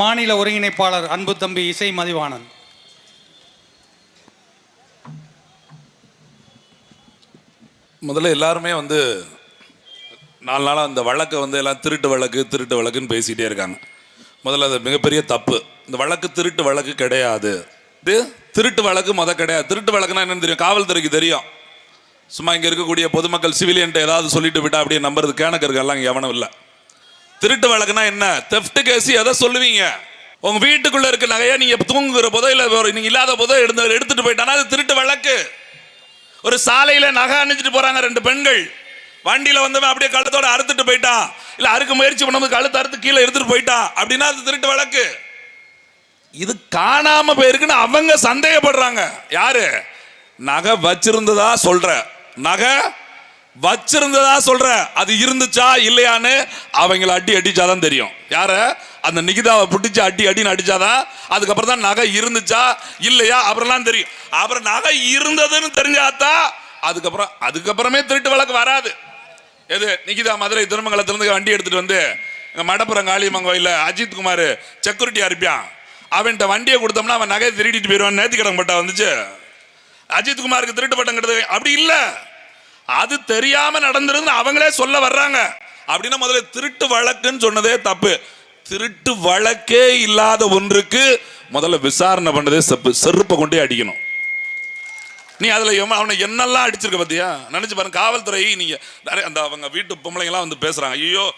மாநில ஒருங்கிணைப்பாளர் அன்பு தம்பி இசை மதிவாணன். முதல்ல எல்லாருமே வந்து நாலு நாளாக அந்த வழக்கை வந்து எல்லாம் திருட்டு வழக்கு திருட்டு வழக்குன்னு பேசிகிட்டே இருக்காங்க. முதல்ல அது மிகப்பெரிய தப்பு. இந்த வழக்கு திருட்டு வழக்கு கிடையாது. இது திருட்டு வழக்கு மொதல் கிடையாது. திருட்டு வழக்குனா என்னன்னு தெரியும்? காவல்துறைக்கு தெரியும். சும்மா இங்கே இருக்கக்கூடிய பொதுமக்கள் சிவிலியன்ட்ட ஏதாவது சொல்லிட்டு விட்டா அப்படியே நம்புறது கேனக்கருக்கு எல்லாம் இங்கே எவனும் இல்லை. திருட்டு வழக்குனா என்ன? தெஃப்ட் கேஸ் எதை சொல்லுவீங்க? உங்க வீட்டுக்குள்ள இருக்க நகையை நீங்க தூங்குகிற போதோ இல்ல ஒரு நீங்க இல்லாத போதோ எடுத்து எடுத்துட்டு போயிட்டானா? அது திருட்டு வழக்கு. ஒரு சாலையில நகை அணிஞ்சிட்டு போறாங்க ரெண்டு பெண்கள். வண்டியில வந்தவன் அப்படியே கழுத்தோட அறுத்துட்டு போயிட்டான் இல்ல அறுக்க முயற்சி பண்ணும்போது கழுத்து அறுத்து கீழே எடுத்துட்டு போயிட்டான் அப்படின்னா அது திருட்டு வழக்கு. இது காணாம போயிருக்குன்னு அவங்க சந்தேகப்படுறாங்க. யாரு? நகை வச்சிருந்ததா சொல்ற. நகை வச்சிருந்ததா சொல்ற அது இருந்துச்சா இல்லையான்னு அவங்கள அடி அடிச்சாதான் தெரியும். யார? அந்த நிகிதாவை பிடிச்சி அடி அடின்னு அடிச்சாதான் அதுக்கப்புறம் தான் நகை இருந்துச்சா இல்லையா? அப்புறம்லாம் தெரியும். அப்புறம் நகை இருந்ததுன்னு தெரிஞ்சாதான் அதுக்கப்புறம் அதுக்கப்புறமே திருட்டு வழக்கு வராது. எது? நிகிதா மதுரை திருமங்கலத்திலிருந்து வண்டி எடுத்துட்டு வந்து எங்க மடப்புறம் காளியம்மன் கோயில்ல அஜித் குமார் செக்யூரிட்டியா இருப்பான். அவன்கிட்ட வண்டியை கொடுத்தோம்னா அவன் நகையை திருடிட்டு போயிடுவான் நேர்த்தி கடன் பட்டா வந்துச்சு. அஜித் குமாருக்கு திருட்டு பட்டம் கிடையாது அப்படி இல்லை. அது தெரியாம நடந்திருந்து அவங்களே சொல்ல வர்றாங்க. அப்படின்னா முதல்ல திருட்டு வழக்குன்னு சொன்னதே தப்பு. திருட்டு வழக்கே இல்லாத ஒன்றுக்கு முதல்ல விசாரணை பண்ணதே செப்பு செருப்பை கொண்டே அடிக்கணும். நீ அதில் அவனை என்னெல்லாம் அடிச்சிருக்க பார்த்தியா நினச்சி பாருங்க காவல்துறை நீங்கள் நிறைய அந்த அவங்க வீட்டு பொம்பளைங்களாம் வந்து பேசுகிறாங்க ஐயோ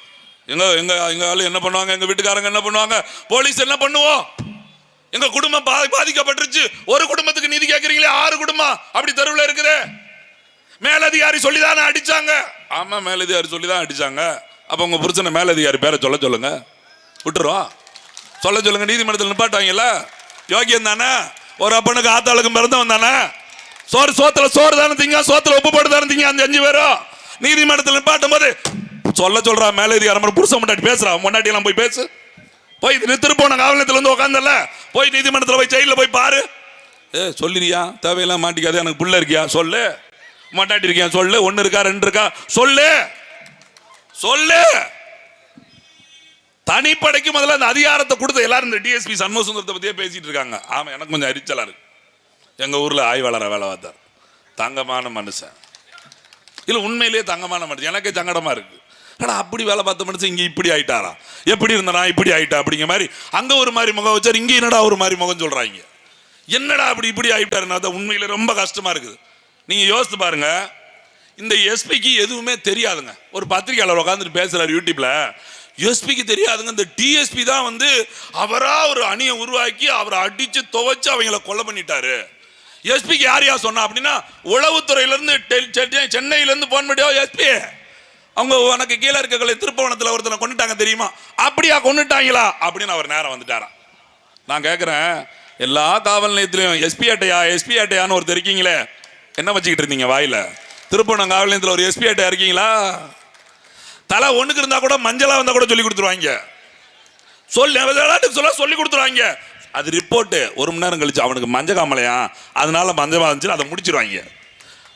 எங்கள் எங்கள் எங்கள் ஆளு என்ன பண்ணுவாங்க? எங்கள் வீட்டுக்காரங்க என்ன பண்ணுவாங்க? போலீஸ் என்ன பண்ணுவோம் எங்கள் குடும்பம் பா- பாதிக்கப்பட்டுருச்சு. ஒரு குடும்பத்துக்கு நீதி கேட்குறீங்களே ஆறு குடும்பம். அப்படி தெருவில் இருக்குது. மேலதிகாரி சொல்லி தானே அடிச்சாங்க? ஆமா மேலதிகாரி சொல்லி தான் அடிச்சாங்க. அப்ப உங்க புருஷனை மேலதிகாரி பேரை சொல்ல சொல்லுங்க. விட்டுருவோம் சொல்ல சொல்லுங்க நீதிமன்றத்தில் நிப்பாட்டுவாங்கல்ல? யோகியம் தானே? ஒரு அப்பனுக்கு ஆத்தாளுக்கும் பிறந்தவன் தானே? சோறு சோத்துல சோறு தானே திங்க சோத்துல உப்பு போட்டு தானே திங்க அந்த அஞ்சு பேரும். நீதிமன்றத்தில் நிப்பாட்டும் போது சொல்ல சொல்றா மேலதிகாரம் புருஷன் முன்னாடி பேசுறான் முன்னாடி எல்லாம் போய் பேசு. போய் திருப்போன காவல் நிலையத்துல வந்து உட்காந்தல போய் நீதிமன்றத்தில் போய் ஜெயிலில் போய் பாரு. ஏ சொல்லிறியா? தேவையெல்லாம் மாட்டிக்காது எனக்கு புள்ள இருக்கியா? சொல்லு. மாட்டாட்டி இருக்கேன் சொல்லு. ஒன்னு இருக்கா? ரெண்டு இருக்கா? சொல்லு. சொல்லு. தனிப்படைக்கு முதல்ல அந்த அதிகாரத்தை கொடுத்த எல்லாரும் இந்த டிஎஸ்பி சண்முக சுந்தரத்தை பத்தியே பேசிட்டு இருக்காங்க. ஆமா எனக்கு கொஞ்சம் எரிச்சலா இருக்கு. எங்க ஊர்ல ஆய்வாளரை வேலை பார்த்தார். தங்கமான மனுஷன். இல்ல உண்மையிலேயே தங்கமான மனுஷன். எனக்கே சங்கடமா இருக்கு. ஆனா அப்படி வேலை பார்த்த மனுஷன் இங்க இப்படி ஆயிட்டாரா? எப்படி இருந்தானா இப்படி ஆயிட்டா? அப்படிங்கிற மாதிரி அங்க ஒரு மாதிரி முகம் வச்சார். இங்க என்னடா ஒரு மாதிரி முகம் சொல்றாங்க? என்னடா அப்படி இப்படி ஆயிட்டாருன்னா அது உண்மையில ரொம்ப கஷ்டமா இருக்குது. நீங்கள் யோசித்து பாருங்க. இந்த எஸ்பிக்கு எதுவுமே தெரியாதுங்க. ஒரு பத்திரிகையாளர் உட்காந்துட்டு பேசுகிறார் யூடியூப்பில் எஸ்பிக்கு தெரியாதுங்க. இந்த டிஎஸ்பி தான் வந்து அவரா ஒரு அணியை உருவாக்கி அவரை அடித்து துவைச்சு அவங்கள கொலை பண்ணிட்டாரு. எஸ்பிக்கு யார் யார் சொன்னா அப்படின்னா உளவுத்துறையிலேருந்து சென்னையிலேருந்து டெல்- போன் பண்ணியோ எஸ்பி அவங்க உனக்கு கீழே இருக்கக்கூடிய திருப்பவனத்தில் ஒருத்தனை கொண்டுட்டாங்க தெரியுமா? அப்படியா கொண்டுட்டாங்களா அப்படின்னு அவர் நேரம் வந்துட்டாராம். நான் கேட்குறேன் எல்லா காவல் நிலையத்திலையும் எஸ்பி அட்டையா எஸ்பி அட்டையான்னு ஒருத்தர் இருக்கீங்களே என்ன வச்சுக்கிட்டு இருந்தீங்க வாயில? திருப்பணம் காவல் நிலையத்தில் ஒரு எஸ்பி அட்டையா இருக்கீங்களா? தலை ஒண்ணுக்கு இருந்தா கூட மஞ்சளா வந்தா கூட சொல்லி கொடுத்துருவாங்க. சொல்லி சொல்ல சொல்லி கொடுத்துருவாங்க. அது ரிப்போர்ட்டு ஒரு மணி நேரம் கழிச்சு அவனுக்கு மஞ்ச காமலையா? அதனால மஞ்சள் வந்துச்சு அதை முடிச்சிருவாங்க.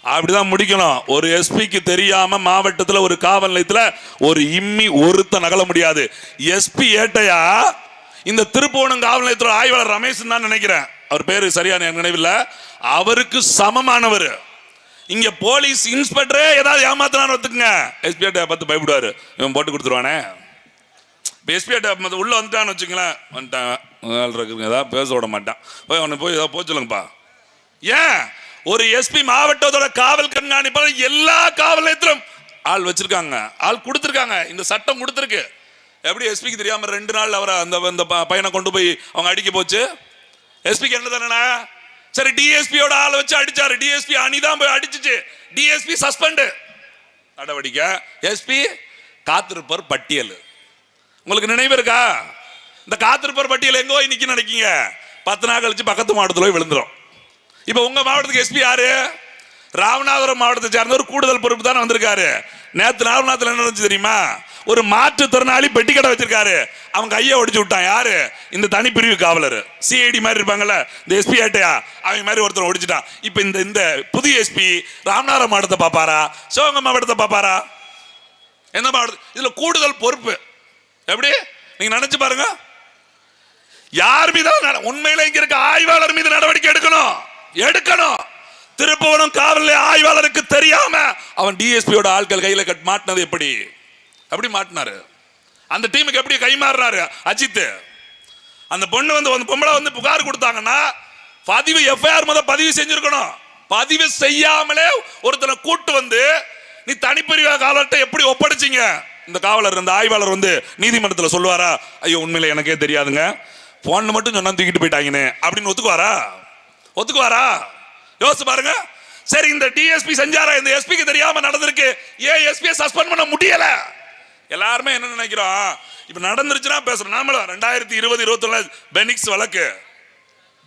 அப்படிதான் முடிக்கணும். ஒரு எஸ்பிக்கு தெரியாம மாவட்டத்தில் ஒரு காவல் நிலையத்தில் ஒரு இம்மி ஒருத்த நகல முடியாது. எஸ்பி ஏட்டையா? இந்த திருப்போணம் காவல் நிலையத்தோட ஆய்வாளர் ரமேஷ் தான் நினைக்கிறேன். அவர் பேரு சரியான எனக்கு நினைவில்லை. அவருக்கு சமமானவர். இங்க போலீஸ் இன்ஸ்பெக்டரே ஏதாவது ஏமாத்தினான்னு ஒத்துக்குங்க. எஸ்பிஐட்ட பார்த்து பயப்படுவாரு. இவன் போட்டு கொடுத்துருவானே. இப்போ எஸ்பிஐட்ட உள்ள வந்துட்டான்னு வச்சுங்களேன் வந்துட்டான். ஆள் இருக்குங்க ஏதாவது பேச விட மாட்டான். போய் அவனை போய் ஏதாவது போக சொல்லுங்கப்பா. ஏன்? ஒரு எஸ்பி மாவட்டத்தோட காவல் கண்காணிப்பாளர் எல்லா காவல் நிலையத்திலும் ஆள் வச்சிருக்காங்க. ஆள் கொடுத்துருக்காங்க. இந்த சட்டம் கொடுத்துருக்கு. எப்படி எஸ்பிக்கு தெரியாம ரெண்டு நாள் அவரை அந்த அந்த ப- பையனை கொண்டு போய் அவங்க அடிக்க போச்சு? எஸ்பிக்கு என்ன தானே சரி டிஎஸ்பியோட ஆளை வச்சு அடிச்சாரு. டிஎஸ்பி அணிதான் போய் அடிச்சுச்சு. டிஎஸ்பி சஸ்பெண்டு நடவடிக்கை. எஸ்பி காத்திருப்பர் பட்டியல். உங்களுக்கு நினைவு இருக்கா? இந்த காத்திருப்பர் பட்டியல் எங்கே போய் நிக்க நினைக்கீங்க? பத்து நாள் கழிச்சு பக்கத்து மாவட்டத்தில் போய் விழுந்துரும். இப்போ உங்கள் மாவட்டத்துக்கு எஸ்பி யாரு? ராமநாதபுரம் மாவட்டத்தை சேர்ந்தவர் கூடுதல் பொறுப்பு தானே வந்திருக்காரு. நேற்று ராமநாதத்தில் என்ன நடந்துச்சு தெரியுமா? ஒரு மாற்றுத்திறனாளி பெட்டி கடை வச்சிருக்காரு. அவன் கையை ஒடிச்சு விட்டான். யாரு? இந்த தனிப்பிரிவு காவலர். சிஐடி மாதிரி இருப்பாங்கல்ல இந்த எஸ்பி ஆட்டையா? அவங்க மாதிரி ஒருத்தர் ஒடிச்சிட்டான். இப்போ இந்த இந்த புதிய எஸ்பி ராமநாதபுரம் மாவட்டத்தை பாப்பாரா சிவகங்கை மாவட்டத்தை பாப்பாரா என்ன மாவட்டம் இதுல கூடுதல் பொறுப்பு. எப்படி? நீங்க நினைச்சு பாருங்க. யார் மீது உண்மையில இங்க இருக்க ஆய்வாளர் மீது நடவடிக்கை எடுக்கணும். எடுக்கணும். திருப்பவனம் காவல் ஆய்வாளருக்கு தெரியாம அவன் டிஎஸ்பியோட ஆட்கள் கையில கட் மாட்டினது எப்படி? அப்படி மாட்டினாரு. அந்த டீமுக்கு எப்படி கைமாறுறாரு அஜித் அந்த பொண்ணு வந்து அந்த பொம்பளை வந்து புகார் கொடுத்தாங்கன்னா பதிவு எஃப்ஐஆர் முதல் பதிவு செஞ்சிருக்கணும். பதிவு செய்யாமலே ஒருத்தனை கூட்டு வந்து நீ தனிப்பிரிவு காவலர்கிட்ட எப்படி ஒப்படைச்சிங்க? இந்த காவலர் இந்த ஆய்வாளர் வந்து நீதிமன்றத்தில் சொல்லுவாரா ஐயோ உண்மையில எனக்கே தெரியாதுங்க. போன் மட்டும் சொன்னா தூக்கிட்டு போயிட்டாங்கன்னு அப்படின்னு ஒத்துக்குவாரா? ஒத்துக்குவாரா? யோசிச்சு பாருங்க. சரி இந்த டிஎஸ்பி செஞ்சாரா? இந்த எஸ்பிக்கு தெரியாம நடந்திருக்கு. ஏன் எஸ்பியை சஸ்பெண்ட் பண்ண முடியலை? எல்லாருமே என்ன நினைக்கிறோம்? இப்ப நடந்துருச்சுன்னா பேசுறோம். நாமளும் ரெண்டாயிரத்தி இருபது இருபத்தொன்னு பெனிக்ஸ் வழக்கு.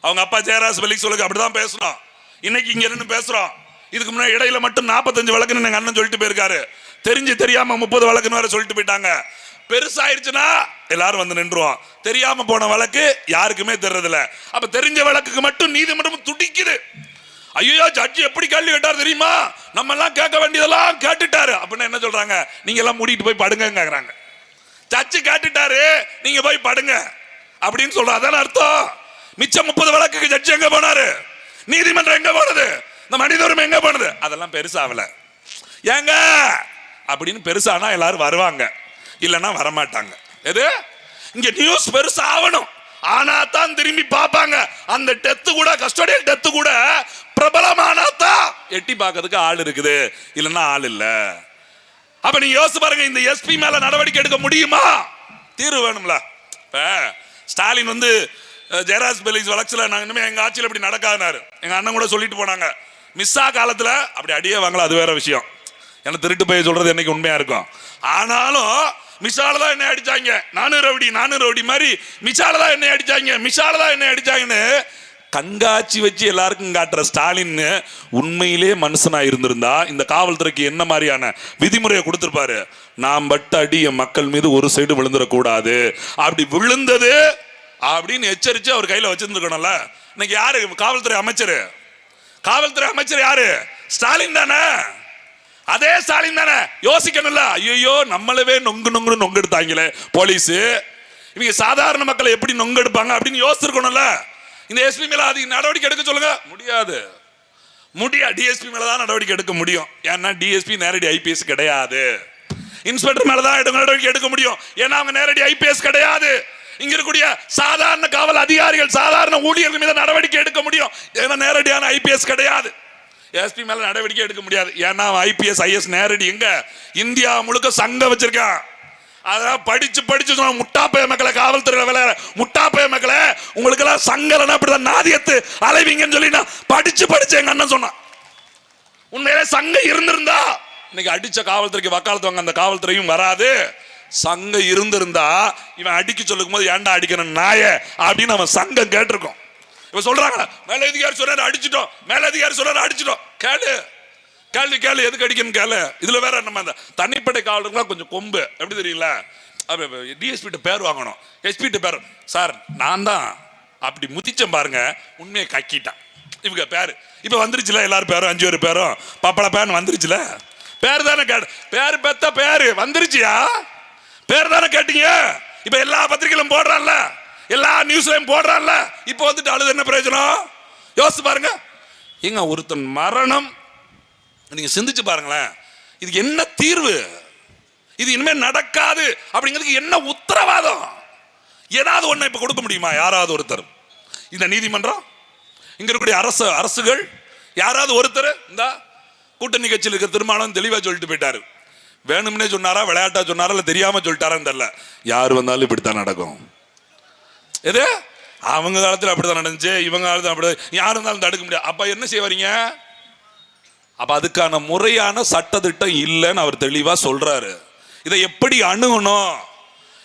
அவங்க அப்பா ஜெயராஜ் பெனிக்ஸ் வழக்கு அப்படிதான் பேசுறோம். இன்னைக்கு இங்க இருந்து பேசுறோம். இதுக்கு முன்னாடி இடையில மட்டும் நாற்பத்தஞ்சு வழக்குன்னு எங்க அண்ணன் சொல்லிட்டு போயிருக்காரு. தெரிஞ்சு தெரியாம முப்பது வழக்குன்னு வேற சொல்லிட்டு போயிட்டாங்க. பெருசாயிருச்சுன்னா எல்லாரும் வந்து நின்றுவோம். தெரியாம போன வழக்கு யாருக்குமே தெரியறதில்ல அப்ப தெரிஞ்ச வழக்குக்கு மட்டும் நீதிமன்றம் துடிக்குது. ஐயோ ஜட்ஜி எப்படி கேள்வி கேட்டார் தெரியுமா? நம்ம எல்லாம் கேட்க வேண்டியதெல்லாம் கேட்டுட்டாரு. அப்படின்னு என்ன சொல்றாங்க? நீங்க எல்லாம் மூடிட்டு போய் படுங்கிறாங்க ஜட்ஜி கேட்டுட்டாரு நீங்க போய் படுங்க. அப்படின்னு சொல்ற. அதான அர்த்தம்? மிச்சம் முப்பது வழக்குக்கு ஜட்ஜி எங்க போனாரு? நீதிமன்றம் எங்க போனது? இந்த மனித உரிமை எங்க போனது? அதெல்லாம் பெருசாகல. ஏங்க? அப்படின்னு பெருசானா எல்லாரும் வருவாங்க. இல்லைன்னா வரமாட்டாங்க. எது? இங்க நியூஸ் பெருசாகணும். ஆனா தான் திரும்பி பார்ப்பாங்க. அந்த டெத்து கூட கஸ்டோடியல் டெத்து கூட பிரபலமானா தான். எட்டி பார்க்கறதுக்கு ஆள் இருக்குது. இல்லைன்னா ஆள் இல்லை. அப்ப நீ யோசிச்சு பாருங்க இந்த எஸ்பி மேல நடவடிக்கை எடுக்க முடியுமா? தீர்வு வேணும்ல. இப்ப ஸ்டாலின் வந்து ஜெயராஜ் பெலிஸ் வளர்ச்சியில் நாங்கள் இனிமே எங்கள் ஆட்சியில் இப்படி நடக்காதுனாரு. எங்கள் அண்ணன் கூட சொல்லிட்டு போனாங்க. மிஸ்ஸா காலத்தில் அப்படி அடியே வாங்கல அது வேற விஷயம். எனக்கு திருட்டு போய் சொல்றது என்னைக்கு உண்மையா இருக்கும். ஆனாலும் மிஷால தான் என்ன அடிச்சாங்க. நானும் ரவுடி நானும் ரவுடி மாதிரி மிஷால தான் என்ன அடிச்சாங்க. மிஷால தான் என்ன அடிச்சாங்கன்னு கண்காட்சி வச்சு எல்லாருக்கும் காட்டுற ஸ்டாலின் உண்மையிலே மனுஷனா இருந்திருந்தா இந்த காவல்துறைக்கு என்ன மாதிரியான விதிமுறையை கொடுத்துருப்பாரு? நாம் பட்ட அடி என் மக்கள் மீது ஒரு சைடு விழுந்துடக்கூடாது. அப்படி விழுந்தது அப்படின்னு எச்சரித்து அவர் கையில் வச்சிருந்துருக்கணும்ல. இன்னைக்கு யாரு? காவல்துறை அமைச்சர். காவல்துறை அமைச்சர் யாரு? ஸ்டாலின் தானே. அதே ஸ்டாலின் தானே. யோசிக்கணும்ல. ஐயோ நம்மளவே நொங்கு நொங்குன்னு நொங்கு எடுத்தாங்களே போலீஸ். இவங்க சாதாரண மக்களை எப்படி நொங்கு எடுப்பாங்க அப்படின்னு யோசிச்சிருக்கணும்ல. இந்த எஸ்பி மேல அது நடவடிக்கை எடுக்க சொல்லுங்க. முடியாது. முடியாது டிஎஸ்பி மேல தான் நடவடிக்கை எடுக்க முடியும். ஏன்னா டிஎஸ்பி நேரடி ஐபிஎஸ் கிடையாது. இன்ஸ்பெக்டர் மேல தான் எடுக்க- நடவடிக்கை எடுக்க முடியும். ஏன்னா அவங்க நேரடி ஐபிஎஸ் கிடையாது. இங்க இருக்கக்கூடிய சாதாரண காவல் அதிகாரிகள் சாதாரண ஊழியர்கள் மீது நடவடிக்கை எடுக்க முடியும். ஏன்னா நேரடியான ஐபிஎஸ் கிடையாது. எஸ்பி மேல நடவடிக்கை எடுக்க முடியாது. ஏன்னா ஐபிஎஸ் ஐஎஸ் நேரடி எங்க? இந்தியா முழுக்க சங்கம் வச்சிருக்கான் அதான் படிச்சு படிச்சு சொன்ன முட்டாப்பய மக்களை காவல்துறையில வேலை முட்டாப்பய மக்களை உங்களுக்கு எல்லாம் சங்கலனா அப்படிதான் நாதியத்து அலைவீங்கன்னு சொல்லி நான் படிச்சு படிச்சு எங்க அண்ணன் சொன்னான். உண்மையிலே சங்கம் இருந்திருந்தா இன்னைக்கு அடிச்ச காவல்துறைக்கு வக்காலத்து வாங்க அந்த காவல்துறையும் வராது. சங்கம் இருந்திருந்தா இவன் அடிக்க சொல்லும் போது ஏன்டா அடிக்கிறேன் நாய? அப்படின்னு அவன் சங்கம் கேட்டிருக்கோம். இவன் சொல்றாங்க மேல அதிகாரி சொல்றாரு அடிச்சிட்டோம். மேல அதிகாரி சொல்றாரு அடிச்சிட்டோம். கேளு. கேள்வி கேளு எதுக்கு அடிக்கணும் கேளு. இதுல வேற நம்ம அந்த தனிப்படை காவலர்கள்லாம் கொஞ்சம் கொம்பு. எப்படி தெரியல டிஎஸ்பிட்ட பேர் வாங்கணும். எஸ்பிட்ட பேர் சார் நான் தான் அப்படி முதிச்சேன் பாருங்க. உண்மையை கக்கிட்டான். இவங்க பேர். இப்போ வந்துருச்சுல எல்லாரும் பேரும் அஞ்சு பேர் பேரும். பப்பள பேன் வந்துருச்சுல. பேர் தானே கேட்டு பேர் பெத்த பேர். வந்துருச்சியா? பேர் தானே கேட்டீங்க. இப்போ எல்லா பத்திரிகையிலும் போடுறான்ல. எல்லா நியூஸ்லையும் போடுறான்ல. இப்போ வந்துட்டு அழுது என்ன பிரயோஜனம்? யோசிச்சு பாருங்க. ஏங்க ஒருத்தன் மரணம். நீங்க சிந்திச்சு பாருங்களேன். இதுக்கு என்ன தீர்வு? இது இனிமேல் நடக்காது அப்படிங்கிறதுக்கு என்ன உத்தரவாதம்? ஏதாவது ஒன்று இப்போ கொடுக்க முடியுமா? யாராவது ஒருத்தர். இந்த நீதிமன்றம் இங்கே இருக்கக்கூடிய அரசு அரசுகள் யாராவது ஒருத்தர் இந்த கூட்டணி கட்சியில் இருக்கிற திருமணம் தெளிவாக சொல்லிட்டு போயிட்டார். வேணும்னே சொன்னாரா விளையாட்டா சொன்னாரா இல்லை தெரியாமல் சொல்லிட்டாரான்னு தெரியல. யார் வந்தாலும் இப்படித்தான் நடக்கும். எது? அவங்க காலத்தில் அப்படிதான் நடந்துச்சு இவங்க காலத்தில் அப்படி யார் இருந்தாலும் தடுக்க முடியாது. அப்ப என்ன செய்ய வரீங்க அப்ப அதுக்கான முறையான சட்டத்திட்டம் இல்லைன்னு அவர் தெளிவா சொல்றாரு. இதை எப்படி அணுகணும்?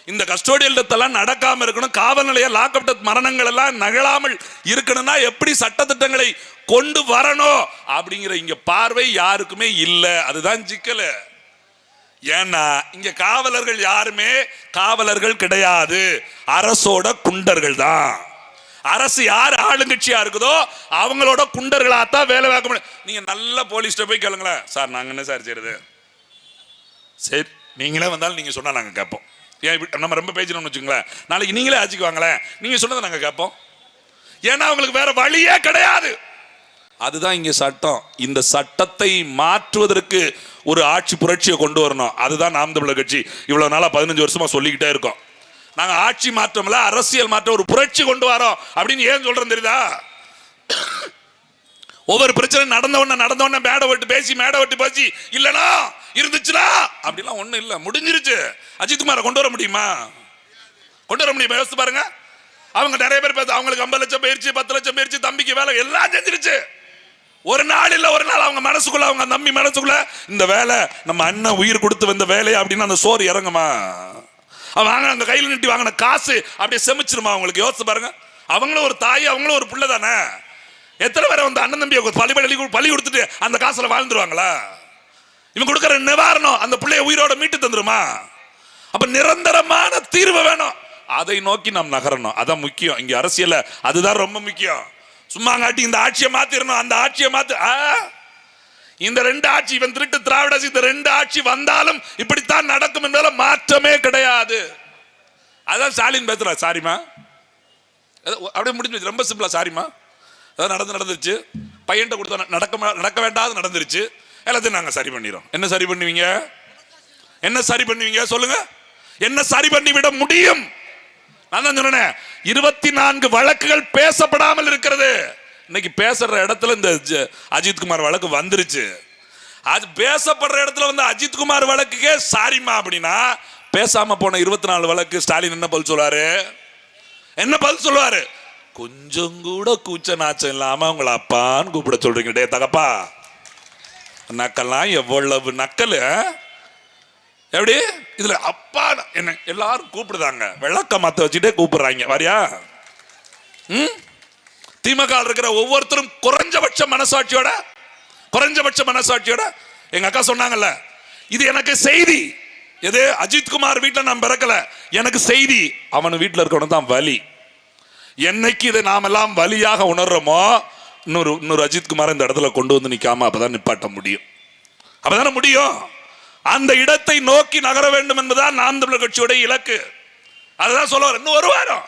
இந்த கஸ்டோடியல் டெத்தெல்லாம் நடக்காம இருக்கணும் காவல் நிலைய லாக்அப் டெத் மரணங்கள் எல்லாம் நகழாமல் இருக்கணும்னா எப்படி சட்டத்திட்டங்களை கொண்டு வரணும்? அப்படிங்கிற இங்க பார்வை யாருக்குமே இல்லை. அதுதான் சிக்கலை. ஏன்னா இங்க காவலர்கள் யாருமே காவலர்கள் கிடையாது. அரசோட குண்டர்கள் தான். அரசு யார் ஆளுங்கட்சியா இருக்குதோ அவங்களோட குண்டர்களாத்தான் வேலை பார்க்க முடியும். நீங்க நல்ல போலீஸ்ட போய் கேளுங்களேன். சார் நாங்க என்ன சார் செய்யறது? சரி நீங்களே வந்தாலும் நீங்க சொன்னா நாங்க கேட்போம். ஏன் நம்ம ரொம்ப பேசணும்னு வச்சுங்களேன் நாளைக்கு நீங்களே ஆட்சிக்கு வாங்களேன். நீங்க சொன்னதை நாங்க கேட்போம். ஏன்னா அவங்களுக்கு வேற வழியே கிடையாது. அதுதான் இங்கே சட்டம். இந்த சட்டத்தை மாற்றுவதற்கு ஒரு ஆட்சி புரட்சியை கொண்டு வரணும். அதுதான் நாம் தமிழர் கட்சி. இவ்வளோ நாளாக பதினஞ்சு வருஷமா சொல்லிக்கிட்டே இருக்கோம். நாங்கள் ஆட்சி மாற்றமில்ல அரசியல் மாற்றம் ஒரு புரட்சி கொண்டு வரோம் அப்படின்னு ஏன் சொல்கிறோம் தெரியுதா? ஒவ்வொரு பிரச்சனை நடந்தவொன்னே நடந்தவொன்னே மேடை விட்டு பேசி மேடை விட்டு பேசி இல்லைனா இருந்துச்சுனா அப்படிலாம் ஒன்றும் இல்லை. முடிஞ்சிருச்சு. அஜித்குமாரை கொண்டு வர முடியுமா? கொண்டு வர முடியுமா? யோசிச்சு பாருங்க. அவங்க நிறைய பேர் பேச அவங்களுக்கு ஐம்பது லட்சம் போயிருச்சு பத்து லட்சம் போயிருச்சு தம்பிக்கு வேலை எல்லாம் செஞ்சிருச்சு. ஒரு நாள் இல்லை ஒரு நாள் அவங்க மனசுக்குள்ள அவங்க தம்பி மனசுக்குள்ள இந்த வேலை நம்ம அண்ணன் உயிர் கொடுத்து வந்த வேலையா அப்படின்னு அந்த சோறு இறங்குமா? அவன் வாங்கின அந்த கையில் நிட்டி வாங்கின காசு அப்படியே செமிச்சிருமா அவங்களுக்கு? யோசிச்சு பாருங்க. அவங்களும் ஒரு தாய் அவங்களும் ஒரு பிள்ளை தானே? எத்தனை பேரை வந்து அண்ணன் தம்பி பழி பள்ளி பழி கொடுத்துட்டு அந்த காசில் வாழ்ந்துருவாங்களா? இவன் கொடுக்குற நிவாரணம் அந்த பிள்ளைய உயிரோட மீட்டு தந்துருமா? அப்ப நிரந்தரமான தீர்வு வேணும். அதை நோக்கி நாம் நகரணும். அதான் முக்கியம். இங்க அரசியலில் அதுதான் ரொம்ப முக்கியம். சும்மா காட்டி இந்த ஆட்சியை மாத்திரணும் அந்த ஆட்சியை மாத்து ஆ? இந்த ரெண்டு ஆட்சி இவன் திருட்டு திராவிட இந்த ரெண்டு ஆட்சி வந்தாலும் இப்படித்தான் நடக்கும் என்பதில் மாற்றமே கிடையாது. அதான் ஸ்டாலின் பேசுறா சாரிமா அப்படியே முடிஞ்சு ரொம்ப சிம்பிளா சாரிமா அதான் நடந்து நடந்துருச்சு. பையன்கிட்ட கொடுத்தா நடக்க நடக்க வேண்டாது நடந்துருச்சு. எல்லாத்தையும் நாங்கள் சரி பண்ணிடுறோம். என்ன சரி பண்ணுவீங்க? என்ன சரி பண்ணுவீங்க? சொல்லுங்க. என்ன சரி பண்ணிவிட முடியும்? நான் தான் சொன்னேன் இருபத்தி நான்கு வழக்குகள் பேசப்படாமல் இருக்கிறது. இன்னைக்கு பேசுற இடத்துல இந்த ஜ- வழக்கு வந்துருச்சு. அது பேசப்படுற இடத்துல வந்து அஜித்குமார் வழக்குக்கே சாரிமா அப்படின்னா பேசாம போன இருபத்தி நாலு வழக்கு ஸ்டாலின் என்ன பதில் சொல்லுவாரு? என்ன பதில் சொல்லுவாரு? கொஞ்சம் கூட கூச்ச நாச்சம் இல்லாம உங்களை அப்பான்னு கூப்பிட சொல்றீங்க டே தகப்பா. நக்கெல்லாம் எவ்வளவு நக்கல் ஆ? எப்படி? இதுல அப்பா என்ன எல்லாரும் கூப்பிடுதாங்க. விளக்க மத்த வச்சுட்டே கூப்பிடுறாங்க. வரியா? ம்? திமுக இருக்கிற ஒவ்வொருத்தரும் குறைஞ்சபட்ச மனசாட்சியோட குறைஞ்சபட்ச மனசாட்சியோட எங்க அக்கா சொன்னாங்கல்ல இது எனக்கு செய்தி. எது? அஜித்குமார் வீட்டில் நான் பிறக்கல. எனக்கு செய்தி. அவன் வீட்டில் இருக்கணும் தான் வலி. என்னைக்கு இதை நாமெல்லாம் வலியாக உணர்றோமோ இன்னொரு இன்னொரு அஜித் குமார் இந்த இடத்துல கொண்டு வந்து நிற்காம அப்பதான் நிப்பாட்ட முடியும். அப்பதானே முடியும்? அந்த இடத்தை நோக்கி நகர வேண்டும் என்பதுதான் நாம் தமிழர் கட்சியோட இலக்கு. அதுதான் சொல்ல இன்னும் ஒரு வாரம்.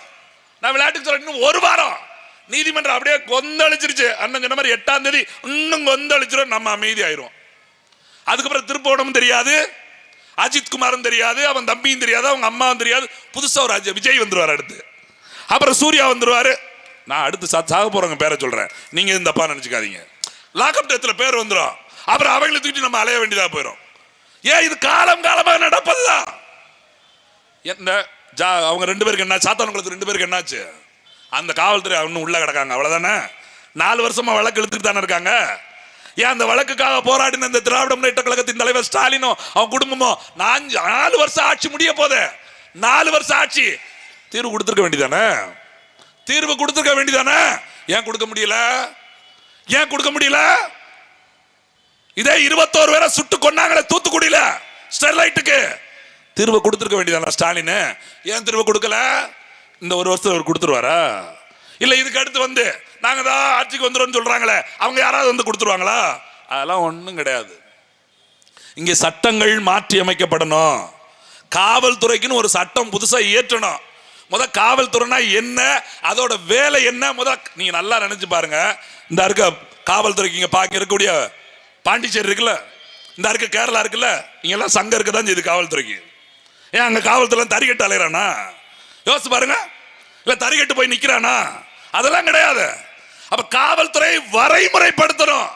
நான் விளையாட்டுக்கு சொல்றேன். இன்னும் ஒரு வாரம். நீதிமன்றம் அப்படியே கொந்தளிச்சிருச்சு. அண்ணன் சொன்ன மாதிரி எட்டாம் தேதி இன்னும் கொந்தளிச்சிடும் நம்ம அமைதி ஆயிரும் அதுக்கப்புறம் திருப்போணமும் தெரியாது. அஜித் குமாரும் தெரியாது. அவன் தம்பியும் தெரியாது. அவங்க அம்மாவும் தெரியாது. புதுசாக ஒரு அஜய் விஜய் வந்துருவார் அடுத்து. அப்புறம் சூர்யா வந்துருவார். நான் அடுத்து சா- சாக போகிறவங்க பேரை சொல்கிறேன் நீங்கள் இந்த நினச்சிக்காதீங்க நினைச்சுக்காதீங்க. லாக்அப் டெத்துல பேர் வந்துடும் அப்புறம் அவங்களை தூக்கி நம்ம அலைய வேண்டியதாக போயிடும் ஏன் இது காலம் காலமாக நடப்பதுதான் என்ன? ஜா அவங்க ரெண்டு பேருக்கு என்ன சாத்தானுங்களுக்கு ரெண்டு பேருக்கு என்னாச்சு? அந்த காவல்துறை இன்னும் உள்ள கிடக்காங்க. அவ்வளோதானே நாலு வருஷமா வழக்கு இழுத்துட்டு தானே இருக்காங்க? ஏன் அந்த வழக்குக்காக போராடின இந்த திராவிட முன்னேற்ற கழகத்தின் தலைவர் ஸ்டாலினோ அவன் குடும்பமோ நான் நாலு வருஷம் ஆட்சி முடிய போதே. நாலு வருஷம் ஆட்சி. தீர்வு கொடுத்துருக்க வேண்டியதானே? தீர்வு கொடுத்துருக்க வேண்டியதானே? ஏன் கொடுக்க முடியல? ஏன் கொடுக்க முடியல? இதே இருபத்தோரு பேரை சுட்டு கொன்னாங்களே தூத்துக்குடியில. ஸ்டெர்லைட்டுக்கு. தீர்வு கொடுத்துருக்க வேண்டியதானா ஸ்டாலின்? ஏன் தீர்வு கொடுக்கல? இந்த ஒரு வருஷத்தில் அவர் கொடுத்துருவாரா? இல்ல இதுக்கு அடுத்து வந்து நாங்க தான் ஆட்சிக்கு வந்துடும் சொல்றாங்களே அவங்க யாராவது வந்து கொடுத்துருவாங்களா? அதெல்லாம் ஒன்றும் கிடையாது. இங்கே சட்டங்கள் மாற்றி அமைக்கப்படணும். காவல்துறைக்குன்னு ஒரு சட்டம் புதுசா இயற்றணும். முத காவல்துறைனா என்ன? அதோட வேலை என்ன? முத நீங்க நல்லா நினைச்சு பாருங்க. இந்த இருக்க காவல்துறைக்கு இங்க பாக்க இருக்கக்கூடிய பாண்டிச்சேரி இருக்குல்ல? இந்த இருக்க கேரளா இருக்குல்ல? இங்கெல்லாம் சங்கம் இருக்க தான் செய்யுது காவல்துறைக்கு. ஏன் அங்கே காவல்துறை தறிக்கட்டு அலைகிறானா யோசிச்சு பாருங்க. இல்லை தறிக்கட்டு போய் நிற்கிறானா அதெல்லாம் கிடையாது. அப்போ காவல்துறை வரைமுறைப்படுத்தணும்.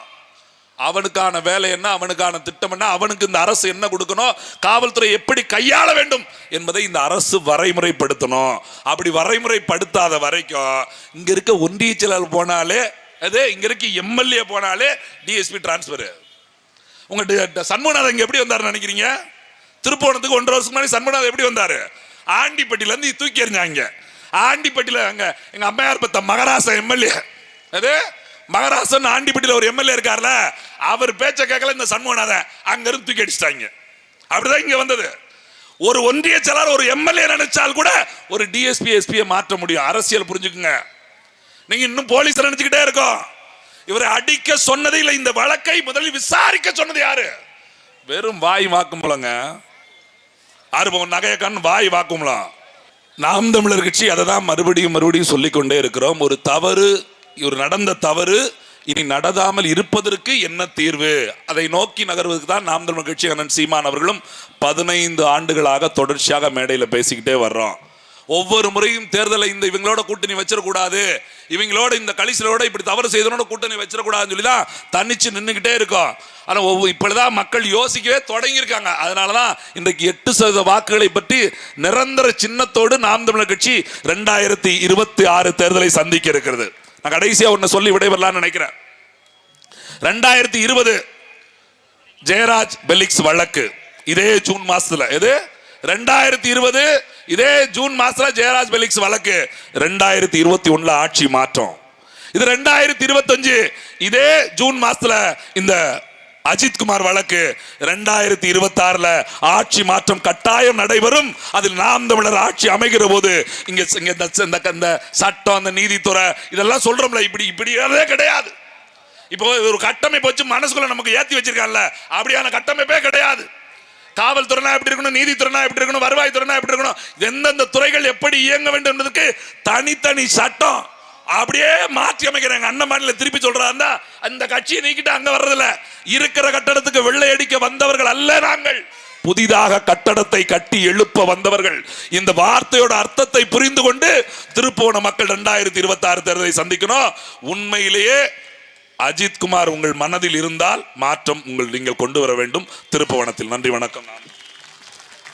அவனுக்கான வேலை என்ன அவனுக்கான திட்டம் என்ன அவனுக்கு இந்த அரசு என்ன கொடுக்கணும் காவல்துறை எப்படி கையாள வேண்டும் என்பதை இந்த அரசு வரைமுறைப்படுத்தணும். அப்படி வரைமுறைப்படுத்தாத வரைக்கும் இங்க இருக்க ஒன்றிய செயலாளர் போனாலே அது இங்க இருக்க எம்எல்ஏ போனாலே டிஎஸ்பி டிரான்ஸ்பர் உங்க ட- சண்முகநாதன் இங்க எப்படி வந்தார் நினைக்கிறீங்க? திருப்போணத்துக்கு ஒன்றரை வருஷம் முன்னாடி சண்முகநாதன் எப்படி வந்தாரு? ஆண்டிப்பட்டியிலேருந்து தூக்கி எறிஞ்சாங்க ஆண்டிப்பட்டியில அங்க எங்க அம்மையார் பத்த மகராச எம்எல்ஏ. அது? மகராசன் ஆண்டிப்பட்டியில் ஒரு எம்எல்ஏ இருக்கார்ல அவர் பேச்ச கேட்கல இந்த சண்முகநாதன். அங்க இருந்து தூக்கி அடிச்சிட்டாங்க. அப்படிதான் இங்க வந்தது. ஒரு ஒன்றிய செயலர் ஒரு எம்எல்ஏ நினைச்சால் கூட ஒரு டிஎஸ்பி எஸ்பியை மாற்ற முடியும். அரசியல் புரிஞ்சுக்குங்க. நீங்க இன்னும் போலீஸ் நினைச்சுக்கிட்டே இருக்கோம். இவரை அடிக்க சொன்னது இல்லை இந்த வழக்கை முதலில் விசாரிக்க சொன்னது யாரு? வெறும் வாய் வாக்கு மூலங்க ஆறுபவன் நகைய கண் வாய் வாக்கும்லாம். நாம் தமிழர் கட்சி அதை தான் மறுபடியும் மறுபடியும் சொல்லிக்கொண்டே இருக்கிறோம். ஒரு தவறு ஒரு நடந்த தவறு இனி நடதாமல் இருப்பதற்கு என்ன தீர்வு? அதை நோக்கி நகர்வதற்கு தான் நாம் தமிழர் கட்சி அண்ணன் சீமான் அவர்களும் பதினைந்து ஆண்டுகளாக தொடர்ச்சியாக மேடையில் பேசிக்கிட்டே வர்றோம். ஒவ்வொரு முறையும் தேர்தலை இந்த இவங்களோட கூட்டணி வச்சிடக்கூடாது. இவங்களோட இந்த கலிசலோட இப்படி தவறு செய்தனோட கூட்டணி வச்சிடக்கூடாதுன்னு சொல்லி தான் தன்னிச்சு நின்றுக்கிட்டே இருக்கோம். ஆனால் ஒவ்வொரு இப்படிதான் மக்கள் யோசிக்கவே தொடங்கியிருக்காங்க. அதனால தான் இன்றைக்கு எட்டு சதவீத வாக்குகளை பற்றி நிரந்தர சின்னத்தோடு நாம் தமிழர் கட்சி ரெண்டாயிரத்தி இருபத்தி ஆறு தேர்தலை சந்திக்க இருக்கிறது. நான் கடைசியா ஒன்று சொல்லி விடைபெறலாம்னு நினைக்கிறேன். ரெண்டாயிரத்தி இருபது ஜெயராஜ் பெலிக்ஸ் வழக்கு. இதே ஜூன் மாசத்துல. எது? ரெண்டாயிரத்தி இருபது இதே ஜூன் மாசத்துல ஜெயராஜ் பெலிக்ஸ் வழக்கு ரெண்டாயிரத்தி இருபத்தி ஒண்ணுல ஆட்சி மாற்றம். இது ரெண்டாயிரத்தி இருபத்தஞ்சு இதே ஜூன் மாசத்துல இந்த அஜித் குமார் வழக்கு ரெண்டாயிரத்தி இருபத்தி ஆறுல ஆட்சி மாற்றம் கட்டாயம் நடைபெறும். அதில் நாம் தமிழர் ஆட்சி அமைகிற போது இங்க இங்க இந்த இந்த- இந்த சட்டம் அந்த நீதித்துறை இதெல்லாம் சொல்றோம்ல இப்படி இப்படியே கிடையாது. இப்போ ஒரு கட்டமைப்பு வச்சு மனசுக்குள்ள நமக்கு ஏத்தி வச்சிருக்காங்கல்ல அப்படியான கட்டமைப்பே கிடையாது. காவல்துறைனா எப்படி இருக்கணும்? நீதித்துறைனா எப்படி இருக்கணும்? வருவாய்த்துறைனா எப்படி இருக்கணும்? எந்தெந்த துறைகள் எப்படி இயங்க வேண்டும் என்பதற்கு தனித்தனி சட்டம். அப்படியே மாற்றி அமைக்கிறாங்க. அண்ணன் மாநில திருப்பி சொல்றாருந்தா அந்த கட்சியை நீக்கிட்டு அங்க வர்றதில்ல. இருக்கிற கட்டடத்துக்கு வெள்ளை அடிக்க வந்தவர்கள் அல்ல நாங்கள். புதிதாக கட்டடத்தை கட்டி எழுப்ப வந்தவர்கள். இந்த வார்த்தையோட அர்த்தத்தை புரிந்து கொண்டு திருப்போன மக்கள் ரெண்டாயிரத்தி இருபத்தி ஆறு தேர்தலை சந்திக்கணும். உண்மையிலேயே அஜித்குமார் உங்கள் மனதில் இருந்தால் மாற்றம் உங்கள் நீங்கள் கொண்டு வர வேண்டும். திருப்பவனத்தில். நன்றி வணக்கம். நான்